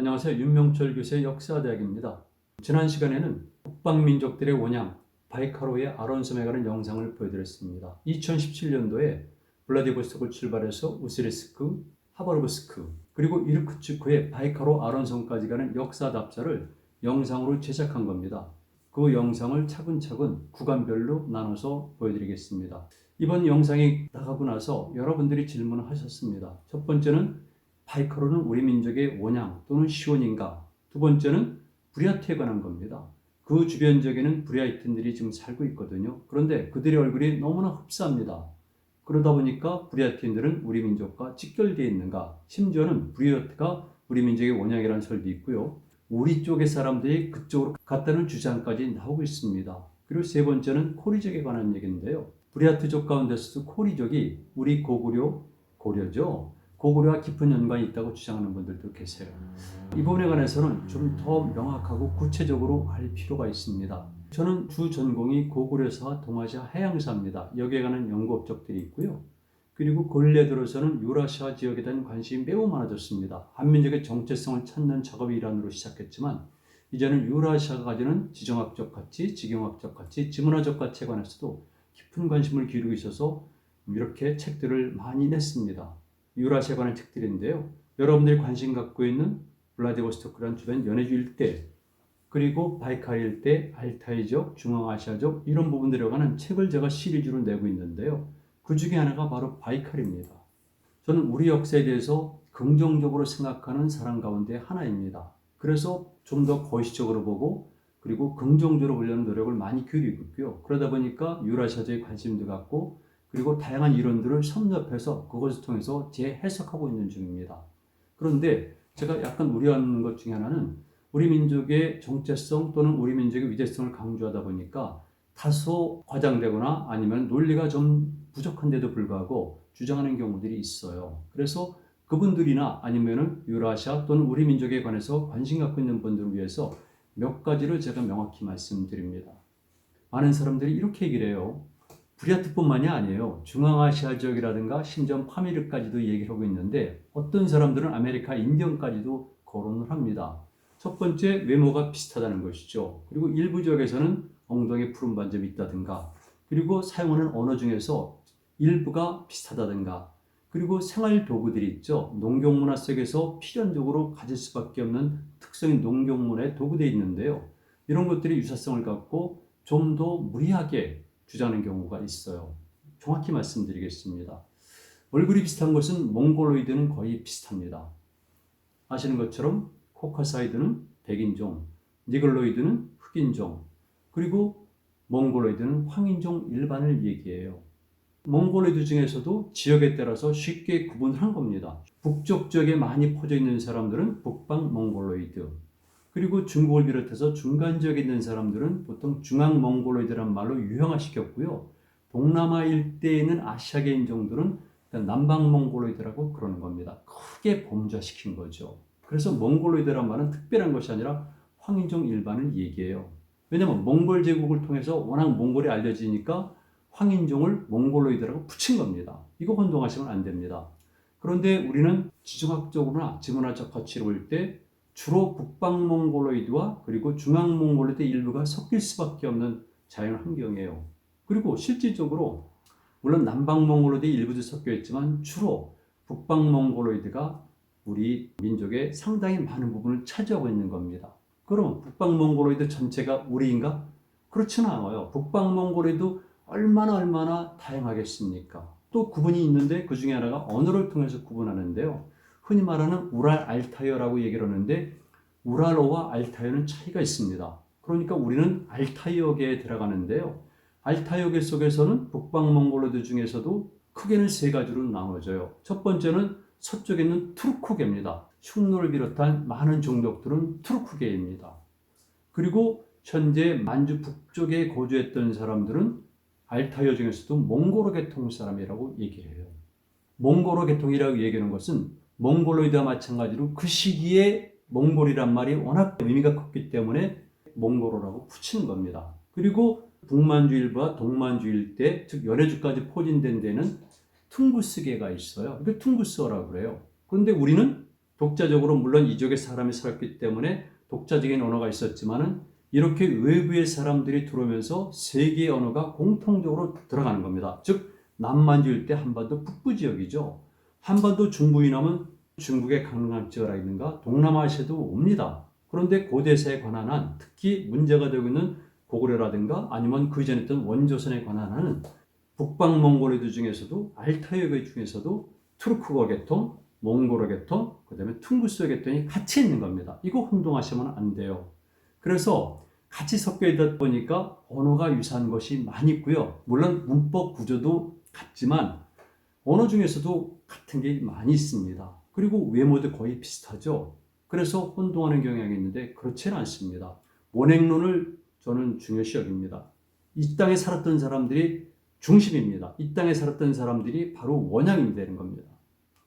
안녕하세요. 윤명철 교수의 역사대학입니다. 지난 시간에는 북방민족들의 원양 바이카로의 아론섬에 가는 영상을 보여드렸습니다. 2017년도에 블라디보스톡을 출발해서 우스리스크, 하바르브스크, 그리고 이르크츠크의 바이카로 아론섬까지 가는 역사 답사를 영상으로 제작한 겁니다. 그 영상을 차근차근 구간별로 나눠서 보여드리겠습니다. 이번 영상이 나가고 나서 여러분들이 질문을 하셨습니다. 첫 번째는 바이카로는 우리 민족의 원양 또는 시온인가? 두 번째는 브리아트에 관한 겁니다. 그 주변 지역에는 브리아이트인들이 지금 살고 있거든요. 그런데 그들의 얼굴이 너무나 흡사합니다. 그러다 보니까 브리아트인들은 우리 민족과 직결되어 있는가? 심지어는 브리아트가 우리 민족의 원양이라는 설도 있고요. 우리 쪽의 사람들이 그쪽으로 갔다는 주장까지 나오고 있습니다. 그리고 세 번째는 코리족에 관한 얘기인데요. 브리아트족 가운데서도 코리족이 우리 고구려, 고려죠. 고구려와 깊은 연관이 있다고 주장하는 분들도 계세요. 이 부분에 관해서는 좀 더 명확하고 구체적으로 알 필요가 있습니다. 저는 주 전공이 고구려사와 동아시아 해양사입니다. 여기에 관한 연구 업적들이 있고요. 그리고 근래 들어서는 유라시아 지역에 대한 관심이 매우 많아졌습니다. 한민족의 정체성을 찾는 작업이 일환으로 시작했지만 이제는 유라시아가 가지는 지정학적 가치, 지경학적 가치, 지문화적 가치에 관해서도 깊은 관심을 기울이고 있어서 이렇게 책들을 많이 냈습니다. 관한 책들인데요. 여러분들이 관심 갖고 있는 블라디보스토크란 주변 연해주 일대 그리고 바이칼 일대, 알타이족, 중앙아시아족 이런 부분들에 관한 책을 제가 시리즈로 내고 있는데요. 그 중에 하나가 바로 바이칼입니다. 저는 우리 역사에 대해서 긍정적으로 생각하는 사람 가운데 하나입니다. 그래서 좀 더 거시적으로 보고 그리고 긍정적으로 보려는 노력을 많이 기울이고 있고요. 그러다 보니까 유라시아적인 관심도 갖고 그리고 다양한 이론들을 섭렵해서 그것을 통해서 재해석하고 있는 중입니다. 그런데 제가 약간 우려하는 것 중에 하나는 우리 민족의 정체성 또는 우리 민족의 위대성을 강조하다 보니까 다소 과장되거나 아니면 논리가 좀 부족한데도 불구하고 주장하는 경우들이 있어요. 그래서 그분들이나 아니면은 유라시아 또는 우리 민족에 관해서 관심 갖고 있는 분들을 위해서 몇 가지를 제가 명확히 말씀드립니다. 많은 사람들이 이렇게 얘기를 해요. 브리아트뿐만이 아니에요. 중앙아시아 지역이라든가 심지어 파미르까지도 얘기를 하고 있는데 어떤 사람들은 아메리카 인디언까지도 거론을 합니다. 첫 번째 외모가 비슷하다는 것이죠. 그리고 일부 지역에서는 엉덩이 푸른 반점이 있다든가 그리고 사용하는 언어 중에서 일부가 비슷하다든가 그리고 생활 도구들이 있죠. 농경 문화 속에서 필연적으로 가질 수밖에 없는 특성인 농경 문화의 도구들이 있는데요. 이런 것들이 유사성을 갖고 좀 더 무리하게 주장하는 경우가 있어요. 정확히 말씀드리겠습니다. 얼굴이 비슷한 것은 몽골로이드는 거의 비슷합니다. 아시는 것처럼 코카사이드는 백인종, 니글로이드는 흑인종, 그리고 몽골로이드는 황인종 일반을 얘기해요. 몽골로이드 중에서도 지역에 따라서 쉽게 구분한 겁니다. 북쪽 지역에 많이 퍼져 있는 사람들은 북방 몽골로이드, 그리고 중국을 비롯해서 중간 지역에 있는 사람들은 보통 중앙 몽골로이드란 말로 유형화시켰고요. 동남아 일대에 있는 아시아계 인종들은 남방 몽골로이드라고 그러는 겁니다. 크게 범죄시킨 거죠. 그래서 몽골로이드란 말은 특별한 것이 아니라 황인종 일반을 얘기해요. 왜냐하면 몽골 제국을 통해서 워낙 몽골이 알려지니까 황인종을 몽골로이드라고 붙인 겁니다. 이거 혼동하시면 안 됩니다. 그런데 우리는 지정학적으로나 지문화적 가치를 볼때 주로 북방 몽골로이드와 그리고 중앙 몽골로이드 일부가 섞일 수밖에 없는 자연 환경이에요. 그리고 실질적으로 물론 남방 몽골로이드 일부도 섞여 있지만 주로 북방 몽골로이드가 우리 민족의 상당히 많은 부분을 차지하고 있는 겁니다. 그럼 북방 몽골로이드 전체가 우리인가? 그렇지는 않아요. 북방 몽골로이드 얼마나 얼마나 다양하겠습니까? 또 구분이 있는데 그 중에 하나가 언어를 통해서 구분하는데요. 흔히 말하는 우랄 알타이어라고 얘기를 하는데 우랄어와 알타이어는 차이가 있습니다. 그러니까 우리는 알타이어계에 들어가는데요. 알타이어계 속에서는 북방 몽골로이드 중에서도 크게는 세 가지로 나눠져요. 첫 번째는 서쪽에 있는 투르크계입니다. 흉노를 비롯한 많은 종족들은 투르크계입니다. 그리고 현재 만주 북쪽에 거주했던 사람들은 알타이어 중에서도 몽골어 계통 사람이라고 얘기를 해요. 몽골어 계통이라고 얘기하는 것은 몽골로이드와 마찬가지로 그 시기에 몽골이란 말이 워낙 의미가 컸기 때문에 몽골어라고 붙인 겁니다. 그리고 북만주 일부와 동만주 일대, 즉 연해주까지 포진된 데는 퉁구스계가 있어요. 이게 퉁구스어라고 그래요. 그런데 우리는 독자적으로 물론 이쪽에 사람이 살았기 때문에 독자적인 언어가 있었지만은 이렇게 외부의 사람들이 들어오면서 세 개의 언어가 공통적으로 들어가는 겁니다. 즉 남만주일 때 한반도 북부 지역이죠. 한반도 중부인 하면 중국의 강남 지역이라든가 동남아시아도 옵니다. 그런데 고대사에 관한 한 특히 문제가 되고 있는 고구려라든가 아니면 그 전에 있던 원조선에 관한 한은 북방몽골애들 중에서도 알타이어계 중에서도 투르크어 계통, 몽골어 계통, 그 다음에 퉁구스어 계통이 같이 있는 겁니다. 이거 혼동하시면 안 돼요. 그래서 같이 섞여 있다 보니까 언어가 유사한 것이 많이 있고요. 물론 문법 구조도 같지만 언어 중에서도 같은 게 많이 있습니다. 그리고 외모도 거의 비슷하죠. 그래서 혼동하는 경향이 있는데 그렇지는 않습니다. 원행론을 저는 중요시 여깁니다. 이 땅에 살았던 사람들이 중심입니다. 이 땅에 살았던 사람들이 바로 원양이 되는 겁니다.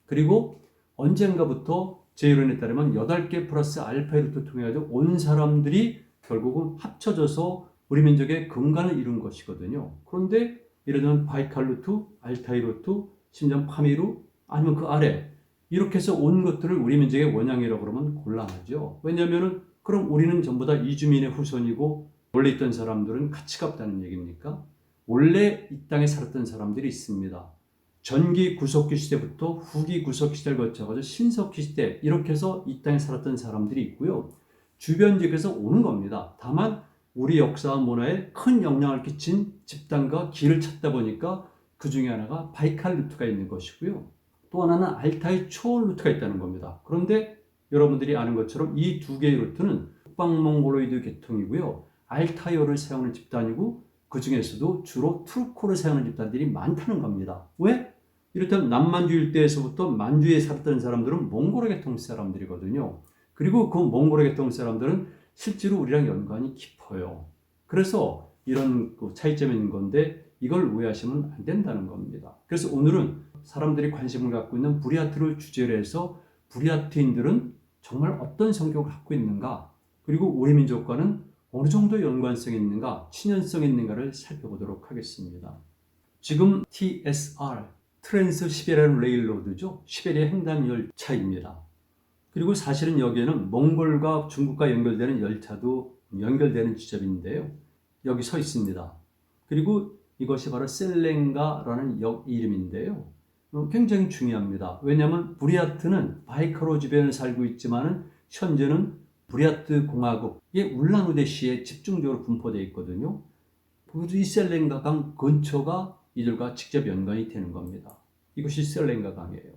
그리고 언젠가부터 제 이론에 따르면 8개 플러스 알파의 루트 통해 온 사람들이 결국은 합쳐져서 우리 민족의 근간을 이룬 것이거든요. 그런데 예를 들면 바이칼 루트, 알타이 루트, 심지어 파미루 아니면 그 아래 이렇게 해서 온 것들을 우리 민족의 원양이라고 그러면 곤란하죠. 왜냐하면 그럼 우리는 전부 다 이주민의 후손이고 원래 있던 사람들은 가치가 없다는 얘기입니까? 원래 이 땅에 살았던 사람들이 있습니다. 전기 구석기 시대부터 후기 구석기 시대를 거쳐가지고 신석기 시대 이렇게 해서 이 땅에 살았던 사람들이 있고요. 주변 지역에서 오는 겁니다. 다만 우리 역사와 문화에 큰 영향을 끼친 집단과 길을 찾다 보니까 그 중에 하나가 바이칼 루트가 있는 것이고요. 또 하나는 알타이 초월 루트가 있다는 겁니다. 그런데 여러분들이 아는 것처럼 이 두 개의 루트는 북방몽골로이드 계통이고요. 알타이어를 사용하는 집단이고 그 중에서도 주로 투르코를 사용하는 집단들이 많다는 겁니다. 왜? 이렇다면 남만주 일대에서부터 만주에 살았던 사람들은 몽골어 계통 사람들이거든요. 그리고 그 몽골어 계통 사람들은 실제로 우리랑 연관이 깊어요. 그래서 이런 그 차이점이 있는 건데 이걸 오해하시면 안 된다는 겁니다. 그래서 오늘은 사람들이 관심을 갖고 있는 부리아트를 주제로 해서 부리아트인들은 정말 어떤 성격을 갖고 있는가 그리고 우리 민족과는 어느 정도 연관성이 있는가 친연성이 있는가를 살펴보도록 하겠습니다. 지금 TSR 트랜스 시베리안 레일로드죠. 시베리아 횡단 열차입니다. 그리고 사실은 여기에는 몽골과 중국과 연결되는 열차도 연결되는 지점인데요. 여기 서 있습니다. 그리고 이것이 바로 셀렌가라는 역 이름인데요. 어, 굉장히 중요합니다. 왜냐하면 부리아트는 바이카로 주변에 살고 있지만은 현재는 부리아트 공화국의 울란우데시에 집중적으로 분포되어 있거든요. 이 셀렌가 강 근처가 이들과 직접 연관이 되는 겁니다. 이것이 셀렌가 강이에요.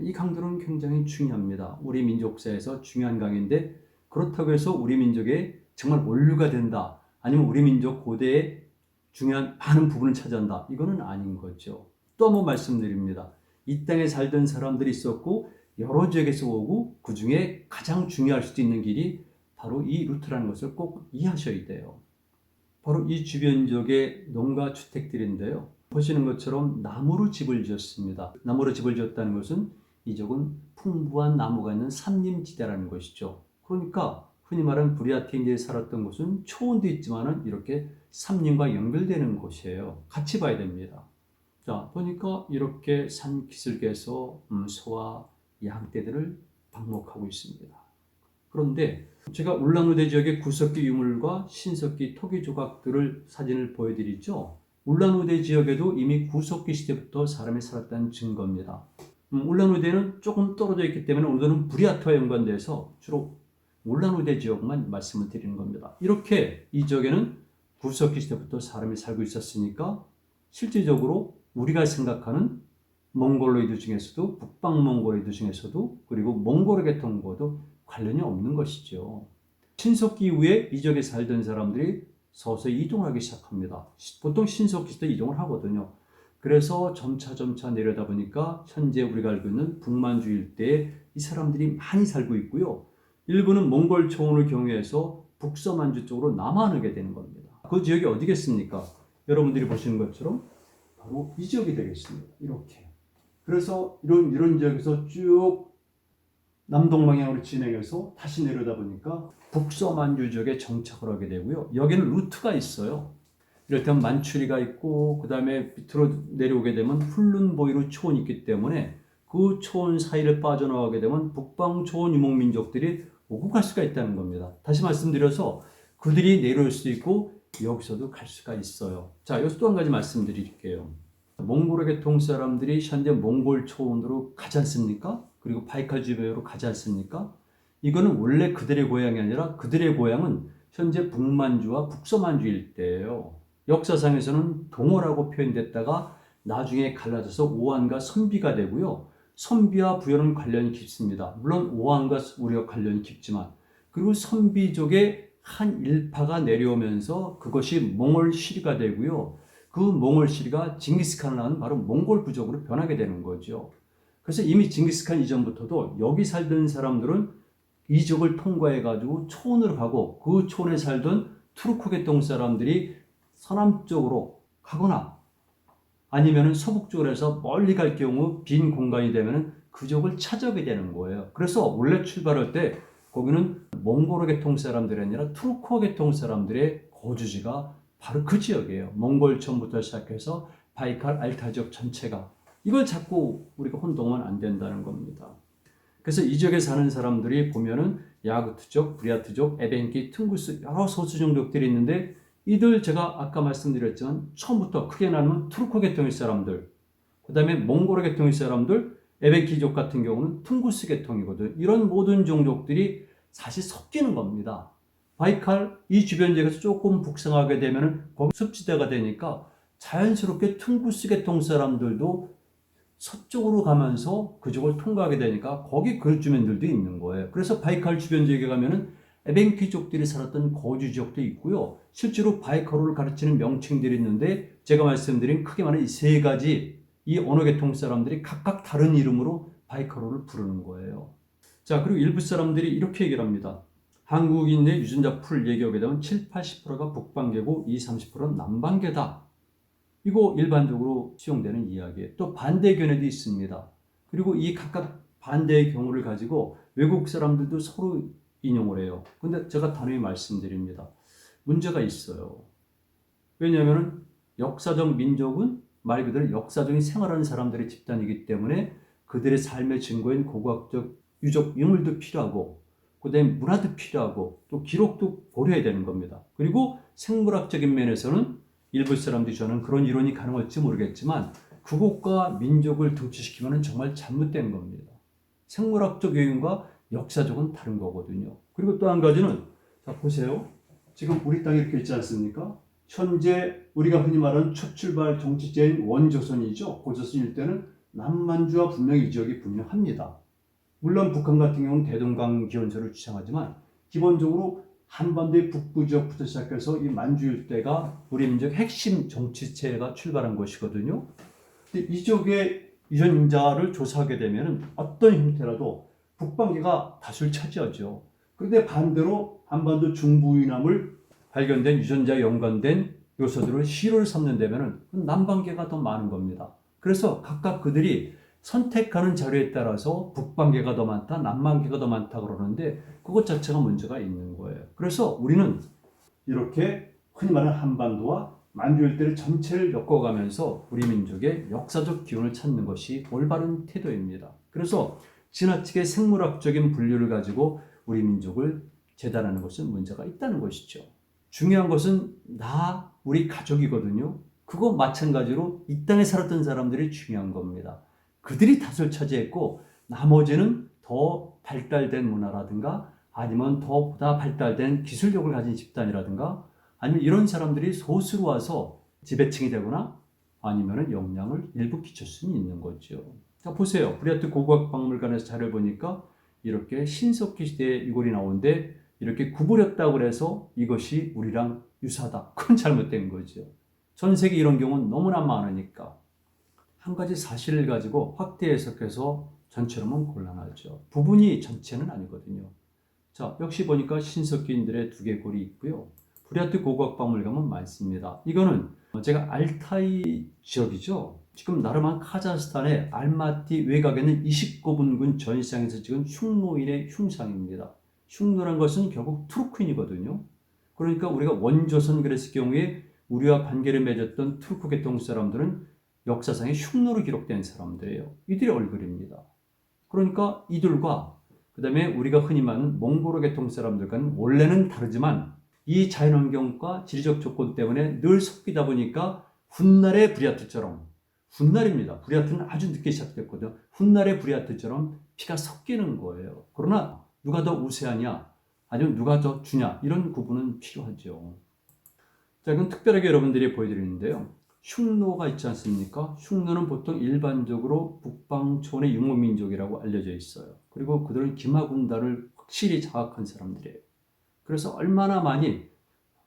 이 강들은 굉장히 중요합니다. 우리 민족사에서 중요한 강인데 그렇다고 해서 우리 민족의 정말 원류가 된다. 아니면 우리 민족 고대의 중요한 많은 부분을 차지한다. 이거는 아닌 거죠. 또 한번 말씀드립니다. 이 땅에 살던 사람들이 있었고 여러 지역에서 오고 그 중에 가장 중요할 수도 있는 길이 바로 이 루트라는 것을 꼭 이해하셔야 돼요. 바로 이 주변 지역의 농가 주택들인데요. 보시는 것처럼 나무로 집을 지었습니다. 나무로 집을 지었다는 것은 이 지역은 풍부한 나무가 있는 산림지대라는 것이죠. 그러니까 흔히 말하는 부리아티인들이 살았던 곳은 초원도 있지만은 이렇게 산림과 연결되는 곳이에요. 같이 봐야 됩니다. 자, 보니까 이렇게 산 기슭에서 음, 소와 양떼들을 방목하고 있습니다. 그런데 제가 울란우대 지역의 구석기 유물과 신석기 토기 조각들을 사진을 보여드리죠. 울란우대 지역에도 이미 구석기 시대부터 사람이 살았다는 증거입니다. 음, 울란우대는 조금 떨어져 있기 때문에 오늘은 부리아트와 연관돼서 주로 울란우대 지역만 말씀을 드리는 겁니다. 이렇게 이 지역에는 구석기 시대부터 사람이 살고 있었으니까 실질적으로 우리가 생각하는 몽골로이드 중에서도 북방몽골로이드 중에서도 그리고 몽골어 계통과도 관련이 없는 것이죠. 신석기 이후에 이 지역에 살던 사람들이 서서히 이동하기 시작합니다. 보통 신석기 때 이동을 하거든요. 그래서 점차 점차 내려다 보니까 현재 우리가 알고 있는 북만주 일대에 이 사람들이 많이 살고 있고요. 일부는 몽골 초원을 경유해서 북서만주 쪽으로 남하하게 되는 겁니다. 그 지역이 어디겠습니까? 여러분들이 보시는 것처럼 바로 이 지역이 되겠습니다. 이렇게. 그래서 이런 이런 지역에서 쭉 남동 방향으로 진행해서 다시 내려다 보니까 북서만주 지역에 정착을 하게 되고요. 여기는 루트가 있어요. 이를테면 만추리가 있고 그 다음에 밑으로 내려오게 되면 훌룬보이로 초원이 있기 때문에 그그 초원 사이를 빠져나가게 되면 북방 초원 유목민족들이 오고 갈 수가 있다는 겁니다. 다시 말씀드려서 그들이 내려올 수도 있고 여기서도 갈 수가 있어요. 자, 여기서 또 한 가지 말씀드릴게요. 몽골의 계통 사람들이 현재 몽골 초원으로 가지 않습니까? 그리고 바이칼 주변으로 가지 않습니까? 이거는 원래 그들의 고향이 아니라 그들의 고향은 현재 북만주와 북서만주 일대예요. 역사상에서는 동어라고 표현됐다가 나중에 갈라져서 오한과 선비가 되고요. 선비와 부여는 관련이 깊습니다. 물론 오한과 우리가 관련이 깊지만 그리고 선비족의 한 일파가 내려오면서 그것이 몽골 시리가 되고요. 그 몽골 시리가 징기스칸을 낳은 바로 몽골 부족으로 변하게 되는 거죠. 그래서 이미 징기스칸 이전부터도 여기 살던 사람들은 이족을 통과해 가지고 초원으로 가고 그 초원에 살던 투르크 계통 사람들이 서남 쪽으로 가거나 아니면은 서북 쪽으로 해서 멀리 갈 경우 빈 공간이 되면은 그족을 찾아오게 되는 거예요. 그래서 원래 출발할 때 거기는 몽골 계통 사람들이 아니라 투르크 계통 사람들의 거주지가 바로 그 지역이에요. 몽골천부터 시작해서 바이칼 알타 지역 전체가 이걸 자꾸 우리가 혼동하면 안 된다는 겁니다. 그래서 이 지역에 사는 사람들이 보면은 야구트족, 브리아트족, 에벤키, 퉁구스 여러 소수 종족들이 있는데 이들 제가 아까 말씀드렸지만 처음부터 크게 나누면 투르크 계통의 사람들, 그 다음에 몽골 계통의 사람들, 에벤키족 같은 경우는 퉁구스 계통이거든. 이런 모든 종족들이 사실 섞이는 겁니다. 바이칼 이 주변 지역에서 조금 북상하게 되면은 거기 습지대가 되니까 자연스럽게 퉁구스 계통 사람들도 서쪽으로 가면서 그쪽을 통과하게 되니까 거기 그 주민들도 있는 거예요. 그래서 바이칼 주변 지역에 가면은 에벤키족들이 살았던 거주 지역도 있고요. 실제로 바이칼호를 가르치는 명칭들이 있는데 제가 말씀드린 크게 말하면 이세 가지 이 언어 계통 사람들이 각각 다른 이름으로 바이칼호를 부르는 거예요. 자, 그리고 일부 사람들이 이렇게 얘기를 합니다. 한국인의 유전자 풀 얘기하게 되면 7, 80%가 북방계고 20, 30%는 남방계다. 이거 일반적으로 수용되는 이야기예요. 또 반대 견해도 있습니다. 그리고 이 각각 반대의 경우를 가지고 외국 사람들도 서로 인용을 해요. 근데 제가 단호히 말씀드립니다. 문제가 있어요. 왜냐하면 역사적 민족은 말 그대로 역사적인 생활하는 사람들의 집단이기 때문에 그들의 삶의 증거인 고고학적 유적 유물도 필요하고 그다음에 문화도 필요하고 또 기록도 고려해야 되는 겁니다. 그리고 생물학적인 면에서는 일부 사람들이 저는 그런 이론이 가능할지 모르겠지만 그곳과 민족을 등치시키면 정말 잘못된 겁니다. 생물학적 요인과 역사적은 다른 거거든요. 그리고 또 한 가지는 자 보세요. 지금 우리 땅에 이렇게 있지 않습니까? 현재 우리가 흔히 말하는 첫 출발 정치제인 원조선이죠. 고조선 일대는 남만주와 분명히 이 지역이 분명합니다. 물론 북한 같은 경우는 대동강 기원소를 주장하지만 기본적으로 한반도의 북부 지역부터 시작해서 이 만주 일대가 우리 민족 핵심 정치체가 출발한 것이거든요. 근데 이 지역의 유전자를 조사하게 되면 어떤 형태라도 북방계가 다수를 차지하죠. 그런데 반대로 한반도 중부 이남을 발견된 유전자에 연관된 요소들을 시로를 삼는다면 남방계가 더 많은 겁니다. 그래서 각각 그들이 선택하는 자료에 따라서 북방계가 더 많다, 남방계가 더 많다 그러는데 그것 자체가 문제가 있는 거예요. 그래서 우리는 이렇게 흔히 말하는 한반도와 만주 일대를 전체를 엮어가면서 우리 민족의 역사적 기운을 찾는 것이 올바른 태도입니다. 그래서 지나치게 생물학적인 분류를 가지고 우리 민족을 재단하는 것은 문제가 있다는 것이죠. 중요한 것은 나, 우리 가족이거든요. 그거 마찬가지로 이 땅에 살았던 사람들이 중요한 겁니다. 그들이 다수를 차지했고 나머지는 더 발달된 문화라든가 아니면 더 보다 발달된 기술력을 가진 집단이라든가 아니면 이런 사람들이 소수로 와서 지배층이 되거나 아니면 영향을 일부 끼칠 수는 있는 거죠. 자 보세요. 브리아트 고고학 박물관에서 자료 보니까 이렇게 신석기 시대의 이골이 나오는데 이렇게 구부렸다고 해서 이것이 우리랑 유사하다. 그건 잘못된 거죠. 전 세계 이런 경우는 너무나 많으니까 한 가지 사실을 가지고 확대 해석해서 전체로만 곤란하죠. 부분이 전체는 아니거든요. 자, 역시 보니까 신석기인들의 두개 골이 있고요. 브리아트 고고학 박물관은 많습니다. 이거는 제가 알타이 지역이죠. 지금 나르만 카자흐스탄의 알마티 외곽에는 29분군 전시장에서 찍은 흉노인의 흉상입니다. 흉노란 것은 결국 투르크인이거든요. 그러니까 우리가 원조선 그랬을 경우에 우리와 관계를 맺었던 투르크 계통 사람들은 역사상에 흉노로 기록된 사람들이에요. 이들의 얼굴입니다. 그러니까 이들과 그 다음에 우리가 흔히 말하는 몽고르 계통 사람들과는 원래는 다르지만 이 자연환경과 지리적 조건 때문에 늘 섞이다 보니까 훗날의 브리아트처럼 훗날입니다. 브리아트는 아주 늦게 시작됐거든요. 훗날의 브리아트처럼 피가 섞이는 거예요. 그러나 누가 더 우세하냐 아니면 누가 더 주냐 이런 구분은 필요하죠. 자, 이건 특별하게 여러분들이 보여드리는데요. 흉노가 있지 않습니까? 흉노는 보통 일반적으로 북방촌의 유목민족이라고 알려져 있어요. 그리고 그들은 기마군단을 확실히 장악한 사람들이에요. 그래서 얼마나 많이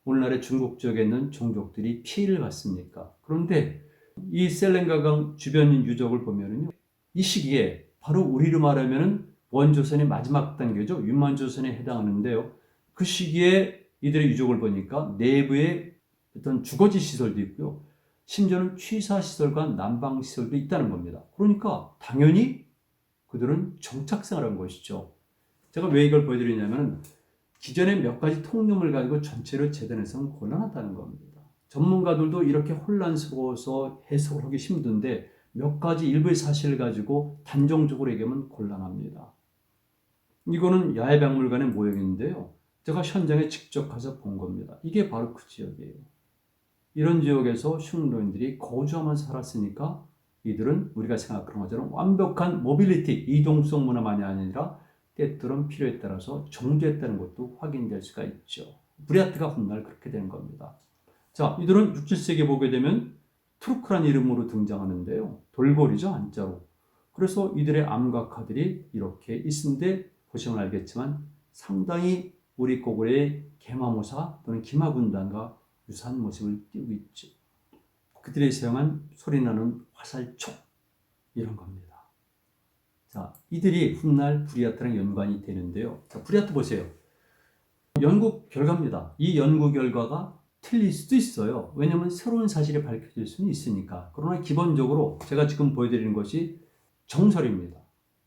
오늘날의 중국 지역에 있는 종족들이 피해를 받습니까? 그런데 이 셀렌가강 주변 유적을 보면은요, 이 시기에 바로 우리로 말하면은 원조선의 마지막 단계죠. 윤만조선에 해당하는데요. 그 시기에 이들의 유적을 보니까 내부에 어떤 주거지 시설도 있고요. 심지어는 취사 시설과 난방 시설도 있다는 겁니다. 그러니까 당연히 그들은 정착생활한 것이죠. 제가 왜 이걸 보여드리냐면 기존에 몇 가지 통념을 가지고 전체를 재단해서는 곤란하다는 겁니다. 전문가들도 이렇게 혼란스러워서 해석을 하기 힘든데 몇 가지 일부의 사실을 가지고 단정적으로 얘기하면 곤란합니다. 이거는 야외박물관의 모형인데요. 제가 현장에 직접 가서 본 겁니다. 이게 바로 그 지역이에요. 이런 지역에서 흉노인들이 거주하면서 살았으니까 이들은 우리가 생각하는 것처럼 완벽한 모빌리티, 이동성 문화만이 아니라 때때론 필요에 따라서 정제했다는 것도 확인될 수가 있죠. 브리아트가 훗날 그렇게 된 겁니다. 자, 이들은 6, 7세기에 보게 되면 투르크란 이름으로 등장하는데요. 돌고리죠, 한자로. 그래서 이들의 암각화들이 이렇게 있는데 보시면 알겠지만 상당히 우리 고구려의 개마모사 또는 기마군단과 유사한 모습을 띄우고 있죠. 그들이 사용한 소리나는 화살촉 이런 겁니다. 자, 이들이 훗날 브리아트랑 연관이 되는데요. 자, 브리아트 보세요. 연구 결과입니다. 이 연구 결과가 틀릴 수도 있어요. 왜냐하면 새로운 사실이 밝혀질 수는 있으니까. 그러나 기본적으로 제가 지금 보여드리는 것이 정설입니다.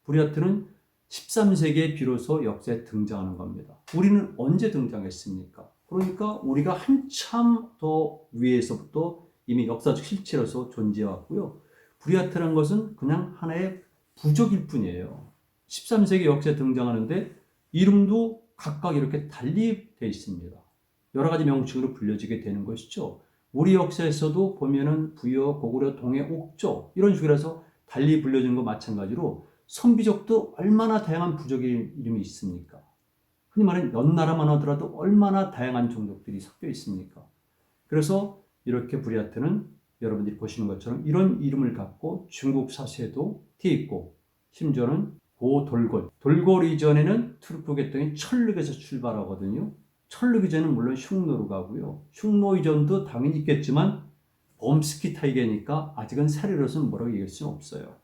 브리아트는 13세기에 비로소 역사에 등장하는 겁니다. 우리는 언제 등장했습니까? 그러니까 우리가 한참 더 위에서부터 이미 역사적 실체로서 존재해왔고요. 브리아트라는 것은 그냥 하나의 부족일 뿐이에요. 13세기 역사에 등장하는데 이름도 각각 이렇게 달리 되어 있습니다. 여러 가지 명칭으로 불려지게 되는 것이죠. 우리 역사에서도 보면은 부여, 고구려, 동해, 옥조 이런 식으로 해서 달리 불려진 것 마찬가지로 선비족도 얼마나 다양한 부족의 이름이 있습니까? 흔히 말하는 연나라만 하더라도 얼마나 다양한 종족들이 섞여 있습니까? 그래서 이렇게 브리아트는 여러분들이 보시는 것처럼 이런 이름을 갖고 중국 사세도 돼 있고 심지어는 고돌골 돌골 이전에는 투르크 계통이 철륵에서 출발하거든요. 철륵 이전은 물론 흉노로 가고요. 흉노 이전도 당연히 있겠지만 범스키 타이게니까 아직은 사례로서는 뭐라고 얘기할 수는 없어요.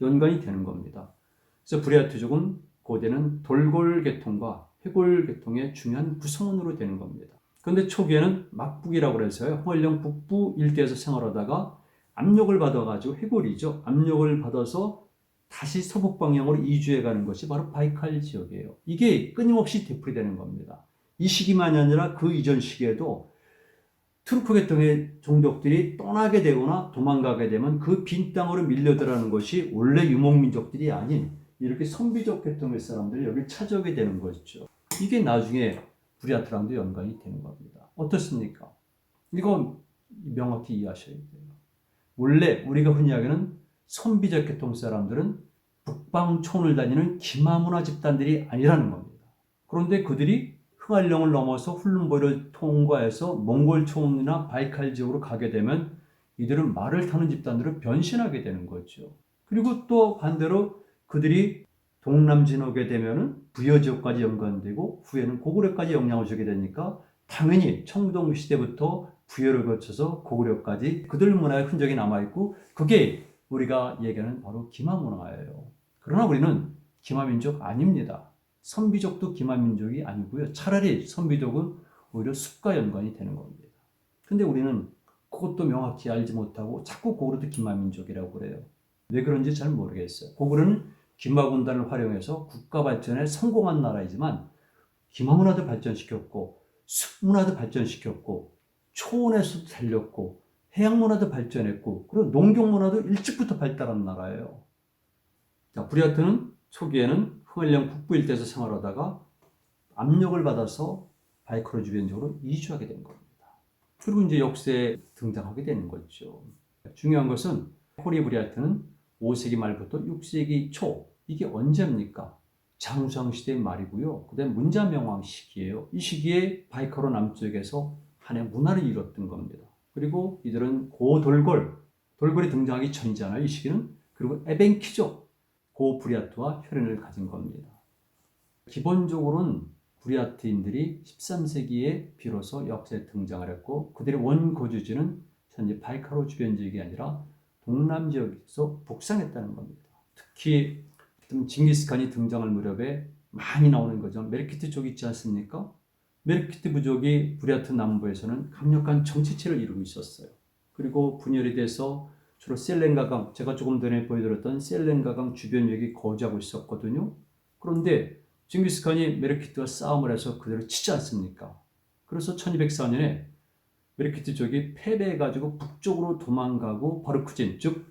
연관이 되는 겁니다. 그래서 브리아트족은 고대는 돌골 계통과 해골 계통의 중요한 구성원으로 되는 겁니다. 그런데 초기에는 막북이라고 해서요. 홍일령 북부 일대에서 생활하다가 압력을 받아가지고 해골이죠. 압력을 받아서 다시 서북 방향으로 이주해 가는 것이 바로 바이칼 지역이에요. 이게 끊임없이 되풀이되는 겁니다. 이 시기만이 아니라 그 이전 시기에도 투르크 계통의 종족들이 떠나게 되거나 도망가게 되면 그 빈 땅으로 밀려들어가는 것이 원래 유목민족들이 아닌 이렇게 선비족 계통의 사람들이 여기 찾아오게 되는 것이죠. 이게 나중에 브리아트랑도 연관이 되는 겁니다. 어떻습니까? 이건 명확히 이해하셔야 돼요. 원래 우리가 흔히 하기는 선비적 계통 사람들은 북방촌을 다니는 기마문화 집단들이 아니라는 겁니다. 그런데 그들이 흥할령을 넘어서 훌룬보를 통과해서 몽골촌이나 바이칼 지역으로 가게 되면 이들은 말을 타는 집단으로 변신하게 되는 거죠. 그리고 또 반대로 그들이 동남진 오게 되면은 부여 지역까지 연관되고 후에는 고구려까지 영향을 주게 되니까 당연히 청동 시대부터 부여를 거쳐서 고구려까지 그들 문화의 흔적이 남아 있고 그게 우리가 얘기하는 바로 기마 문화예요. 그러나 우리는 기마 민족 아닙니다. 선비족도 기마 민족이 아니고요. 차라리 선비족은 오히려 숲과 연관이 되는 겁니다. 근데 우리는 그것도 명확히 알지 못하고 자꾸 고구려도 기마 민족이라고 그래요. 왜 그런지 잘 모르겠어요. 고구려는 기마군단을 활용해서 국가 발전에 성공한 나라이지만 기마 문화도 발전시켰고 숲 문화도 발전시켰고 초원에서도 살렸고 해양 문화도 발전했고 그리고 농경 문화도 일찍부터 발달한 나라예요. 자, 부리아트는 초기에는 흥얼령 북부 일대에서 생활하다가 압력을 받아서 바이크로 주변적으로 이주하게 된 겁니다. 그리고 이제 역사에 등장하게 되는 거죠. 중요한 것은 호리 부리아트는 5세기 말부터 6세기 초 이게 언제입니까? 장수왕 시대의 말이고요. 그다음 문자명왕 시기예요. 이 시기에 바이카로 남쪽에서 한해 문화를 이뤘던 겁니다. 그리고 이들은 고돌골, 돌골이 등장하기 전이잖아요. 이 시기는 그리고 에벤키족, 고 부리아트와 혈연을 가진 겁니다. 기본적으로는 부리아트인들이 13세기에 비로소 역사에 등장을 했고 그들의 원거주지는 현재 바이카로 주변 지역이 아니라 동남 지역에서 북상했다는 겁니다. 특히 좀 징기스칸이 등장할 무렵에 많이 나오는 거죠. 메르키트 족 있지 않습니까? 메르키트 부족이 부리아트 남부에서는 강력한 정치체를 이루고 있었어요. 그리고 분열이 돼서 주로 셀렌가강, 제가 조금 전에 보여드렸던 셀렌가강 주변 지역에 거주하고 있었거든요. 그런데 징기스칸이 메르키트와 싸움을 해서 그들을 치지 않습니까? 그래서 1204년에 메르키트족이 패배해가지고 북쪽으로 도망가고 바르쿠진, 즉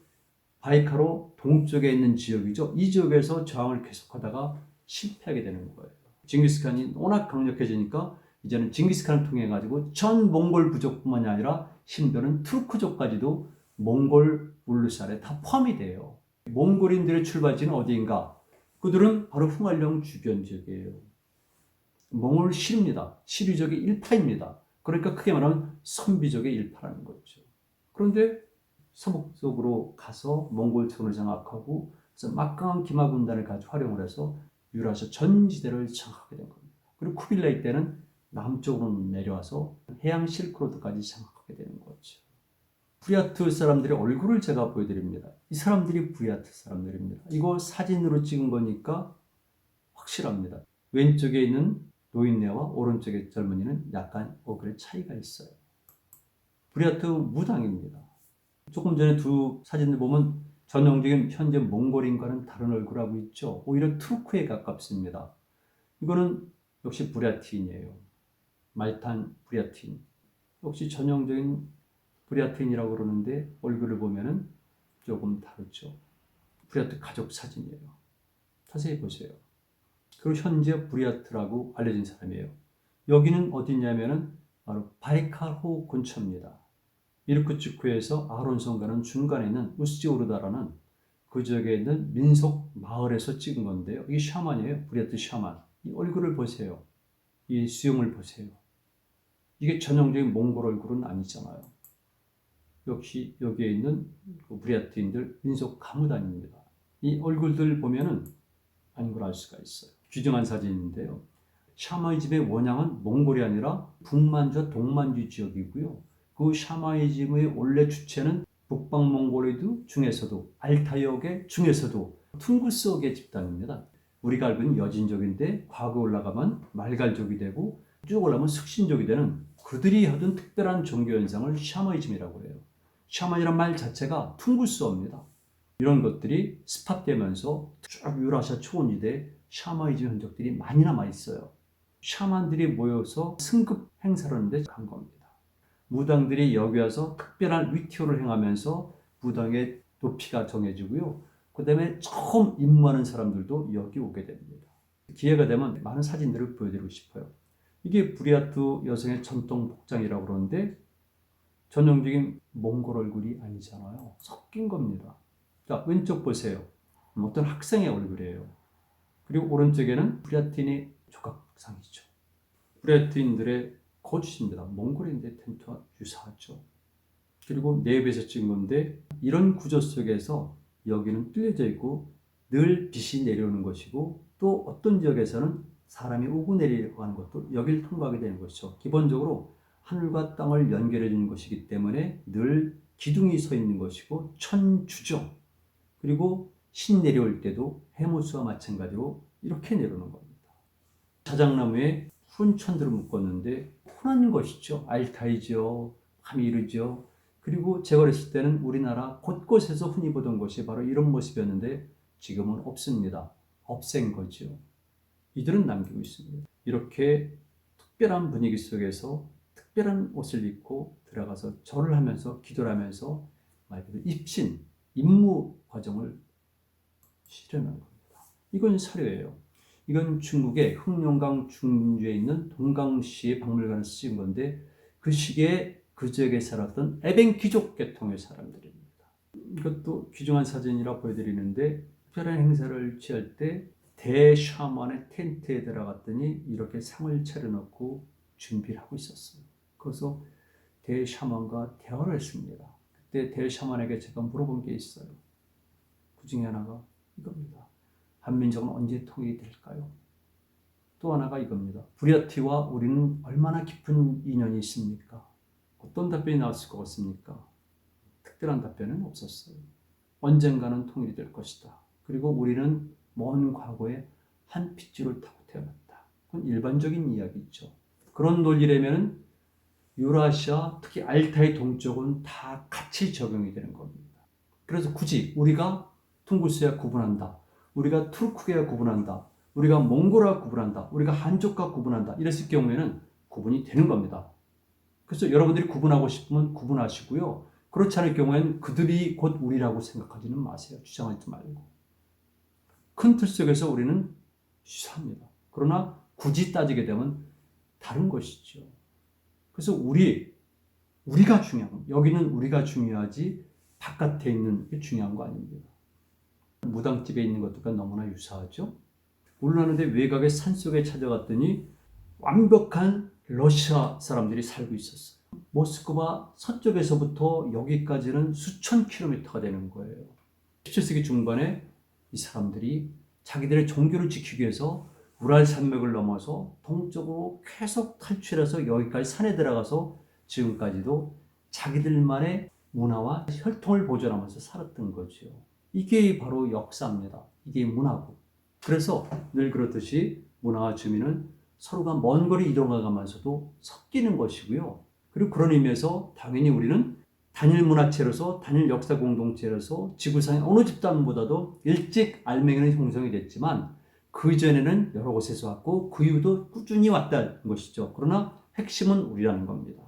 바이카로 동쪽에 있는 지역이죠. 이 지역에서 저항을 계속하다가 실패하게 되는 거예요. 징기스칸이 워낙 강력해지니까 이제는 징기스칸을 통해 가지고 전 몽골 부족뿐만이 아니라 심지어는 투르크족까지도 몽골 울루살에 다 포함이 돼요. 몽골인들의 출발지는 어디인가? 그들은 바로 흥할령 주변 지역이에요. 몽골 실입니다. 시리족의 일파입니다. 그러니까 크게 말하면 선비족의 일파라는 거죠. 그런데 서북 쪽으로 가서 몽골촌을 장악하고 그래서 막강한 기마 군단을 가지고 활용을 해서 유라시아 전지대를 장악하게 된 겁니다. 그리고 쿠빌라이 때는 남쪽으로 내려와서 해양 실크로드까지 장악하게 되는 거죠. 부리아트 사람들의 얼굴을 제가 보여드립니다. 이 사람들이 부리아트 사람들입니다. 이거 사진으로 찍은 거니까 확실합니다. 왼쪽에 있는 노인네와 오른쪽의 젊은이는 약간 얼굴에 차이가 있어요. 부리아트 무당입니다. 조금 전에 두 사진을 보면 전형적인 현재 몽골인과는 다른 얼굴하고 있죠. 오히려 투르크에 가깝습니다. 이거는 역시 부리아트인이에요. 말탄 부리아트인. 역시 전형적인 부리아트인이라고 그러는데 얼굴을 보면은 조금 다르죠. 부리아트 가족 사진이에요. 자세히 보세요. 그리고 현재 부리아트라고 알려진 사람이에요. 여기는 어디냐면은 바로 바이칼호 근처입니다. 이르크츠크에서 아론성과는 중간에 있는 우스지오르다라는 그 지역에 있는 민속 마을에서 찍은 건데요. 이게 샤만이에요. 부리아트 샤만. 이 얼굴을 보세요. 이 수영을 보세요. 이게 전형적인 몽골 얼굴은 아니잖아요. 역시 여기에 있는 그 부리아트인들 민속 가무단입니다. 이 얼굴들 보면은 아닌 걸 알 수가 있어요. 규정한 사진인데요. 샤마이즘의 원양은 몽골이 아니라 북만주와 동만주 지역이고요. 그 샤마이즘의 원래 주체는 북방몽골리드 중에서도 알타이역의 중에서도 퉁구스역의 집단입니다. 우리가 알고 있는 여진족인데 과거 올라가면 말갈족이 되고 쭉 올라가면 숙신족이 되는 그들이 하던 특별한 종교 현상을 샤마이즘이라고 해요. 샤만이란 말 자체가 퉁구스어입니다. 이런 것들이 스팟되면서 쭉 유라시아 초원지대에 샤마이즘 흔적들이 많이 남아 있어요. 샤만들이 모여서 승급 행사를 하는데 간 겁니다. 무당들이 여기 와서 특별한 위티오를 행하면서 무당의 높이가 정해지고요. 그 다음에 처음 입문하는 사람들도 여기 오게 됩니다. 기회가 되면 많은 사진들을 보여드리고 싶어요. 이게 부리아트 여성의 전통 복장이라고 그러는데 전형적인 몽골 얼굴이 아니잖아요. 섞인 겁니다. 자, 왼쪽 보세요. 어떤 학생의 얼굴이에요. 그리고 오른쪽에는 부리아트인의 조각상이죠. 부리아트인들의 거주지입니다. 몽골인데 텐트와 유사하죠. 그리고 내부에서 찍은 건데 이런 구조 속에서 여기는 뚫려져 있고 늘 빛이 내려오는 것이고 또 어떤 지역에서는 사람이 오고 내려가는 것도 여기를 통과하게 되는 것이죠. 기본적으로 하늘과 땅을 연결해 주는 것이기 때문에 늘 기둥이 서 있는 것이고 천주죠. 그리고 신 내려올 때도 해무수와 마찬가지로 이렇게 내려오는 겁니다. 자작나무에 훈천들을 묶었는데 흔한 것이죠. 알타이죠. 하미르죠. 그리고 어렸을 때는 우리나라 곳곳에서 흔히 보던 것이 바로 이런 모습이었는데 지금은 없습니다. 없앤 거죠. 이들은 남기고 있습니다. 이렇게 특별한 분위기 속에서 특별한 옷을 입고 들어가서 절을 하면서 기도를 하면서 말 그대로 입신, 임무 과정을 실현하는 겁니다. 이건 사료예요. 이건 중국의 흑룡강 중주에 있는 동강시의 박물관을 쓰신 건데 그 시기에 그 지역에 살았던 에벤 귀족 계통의 사람들입니다. 이것도 귀중한 사진이라 보여드리는데 특별한 행사를 취할 때 대샤먼의 텐트에 들어갔더니 이렇게 상을 차려놓고 준비를 하고 있었어요. 그래서 대샤먼과 대화를 했습니다. 그때 대샤먼에게 제가 물어본 게 있어요. 그 중에 하나가 이겁니다. 한민족은 언제 통일이 될까요? 또 하나가 이겁니다. 부랴티와 우리는 얼마나 깊은 인연이 있습니까? 어떤 답변이 나왔을 것 같습니까? 특별한 답변은 없었어요. 언젠가는 통일이 될 것이다. 그리고 우리는 먼 과거에 한 핏줄을 타고 태어났다. 그건 일반적인 이야기죠. 그런 논리라면 유라시아, 특히 알타이 동쪽은 다 같이 적용이 되는 겁니다. 그래서 굳이 우리가 퉁구스야 구분한다. 우리가 투르크야 구분한다. 우리가 몽골과 구분한다. 우리가 한족과 구분한다. 이랬을 경우에는 구분이 되는 겁니다. 그래서 여러분들이 구분하고 싶으면 구분하시고요. 그렇지 않을 경우에는 그들이 곧 우리라고 생각하지는 마세요. 주장하지 말고. 큰 틀 속에서 우리는 유사합니다. 그러나 굳이 따지게 되면 다른 것이죠. 그래서 우리, 우리가 중요한. 여기는 우리가 중요하지 바깥에 있는 게 중요한 거 아닙니다. 무당집에 있는 것들과 너무나 유사하죠. 올라가는데 외곽의 산속에 찾아갔더니 완벽한 러시아 사람들이 살고 있었어요. 모스크바 서쪽에서부터 여기까지는 수천 킬로미터가 되는 거예요. 17세기 중반에 이 사람들이 자기들의 종교를 지키기 위해서 우랄 산맥을 넘어서 동쪽으로 계속 탈출해서 여기까지 산에 들어가서 지금까지도 자기들만의 문화와 혈통을 보존하면서 살았던 거죠. 이게 바로 역사입니다. 이게 문화고. 그래서 늘 그렇듯이 문화와 주민은 서로가 먼 거리 이동하면서도 섞이는 것이고요. 그리고 그런 의미에서 당연히 우리는 단일 문화체로서 단일 역사 공동체로서 지구상의 어느 집단보다도 일찍 알맹이는 형성이 됐지만 그 전에는 여러 곳에서 왔고 그 이후도 꾸준히 왔다는 것이죠. 그러나 핵심은 우리라는 겁니다.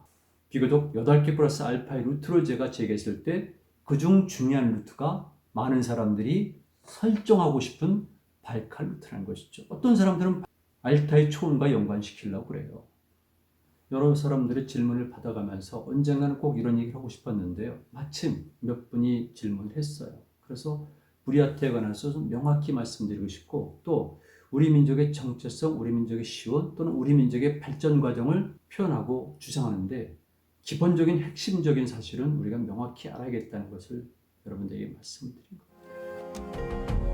비교적 8개 플러스 알파의 루트를 제가 제기했을 때 그 중 중요한 루트가 많은 사람들이 설정하고 싶은 발칼 루트라는 것이죠. 어떤 사람들은 알타의 초원과 연관시키려고 그래요. 여러 사람들의 질문을 받아가면서 언젠가는 꼭 이런 얘기를 하고 싶었는데요. 마침 몇 분이 질문을 했어요. 그래서 부리아테에 관해서 좀 명확히 말씀드리고 싶고 또 우리 민족의 정체성, 우리 민족의 시원 또는 우리 민족의 발전 과정을 표현하고 주장하는데 기본적인 핵심적인 사실은 우리가 명확히 알아야겠다는 것을 여러분들에게 말씀드린 겁니다.